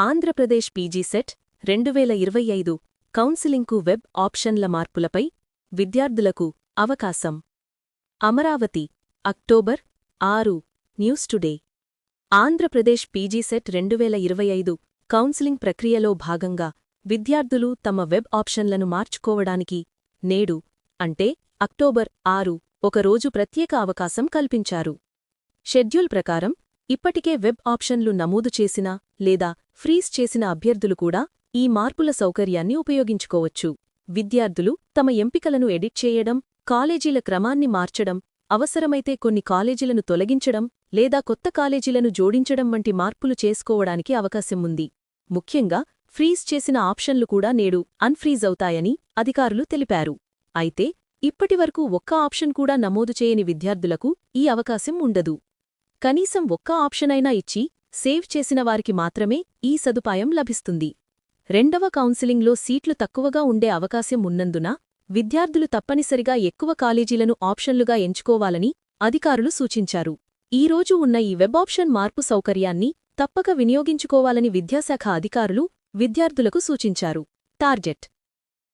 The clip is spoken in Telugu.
ఆంధ్రప్రదేశ్ పీజీ సెట్ రెండు వేల ఇరవై ఐదు కౌన్సిలింగ్కు వెబ్ ఆప్షన్ల మార్పులపై విద్యార్థులకు అవకాశం. అమరావతి అక్టోబర్ ఆరు news today. Andhra Pradesh PG CET రెండు వేల ఇరవై ఐదు కౌన్సిలింగ్ ప్రక్రియలో భాగంగా విద్యార్థులు తమ వెబ్ ఆప్షన్లను మార్చుకోవడానికి నేడు అంటే అక్టోబర్ ఆరు ఒకరోజు ప్రత్యేక అవకాశం కల్పించారు. షెడ్యూల్ ప్రకారం ఇప్పటికే వెబ్ ఆప్షన్లు నమోదు చేసిన లేదా ఫ్రీజ్ చేసిన అభ్యర్థులు కూడా ఈ మార్పుల సౌకర్యాన్ని ఉపయోగించుకోవచ్చు. విద్యార్థులు తమ ఎంపికలను ఎడిట్ చేయడం కాలేజీల క్రమాన్ని మార్చడం అవసరమైతే కొన్ని కాలేజీలను తొలగించడం లేదా కొత్త కాలేజీలను జోడించడం వంటి మార్పులు చేసుకోవడానికి అవకాశం ఉంది. ముఖ్యంగా ఫ్రీజ్ చేసిన ఆప్షన్లు కూడా నేడు అన్ఫ్రీజ్ అవుతాయని అధికారులు తెలిపారు. అయితే ఇప్పటివరకు ఒక్క ఆప్షన్ కూడా నమోదు చేయని విద్యార్థులకు ఈ అవకాశం ఉండదు. కనీసం ఒక్క ఆప్షనైనా ఇచ్చి సేవ్ చేసిన వారికి మాత్రమే ఈ సదుపాయం లభిస్తుంది. రెండవ కౌన్సిలింగ్లో సీట్లు తక్కువగా ఉండే అవకాశం ఉన్నందున విద్యార్థులు తప్పనిసరిగా ఎక్కువ కాలేజీలను ఆప్షన్లుగా ఎంచుకోవాలని అధికారులు సూచించారు. ఈరోజు ఉన్న ఈ వెబ్ ఆప్షన్ మార్పు సౌకర్యాన్ని తప్పక వినియోగించుకోవాలని విద్యాశాఖ అధికారులు విద్యార్థులకు సూచించారు. టార్గెట్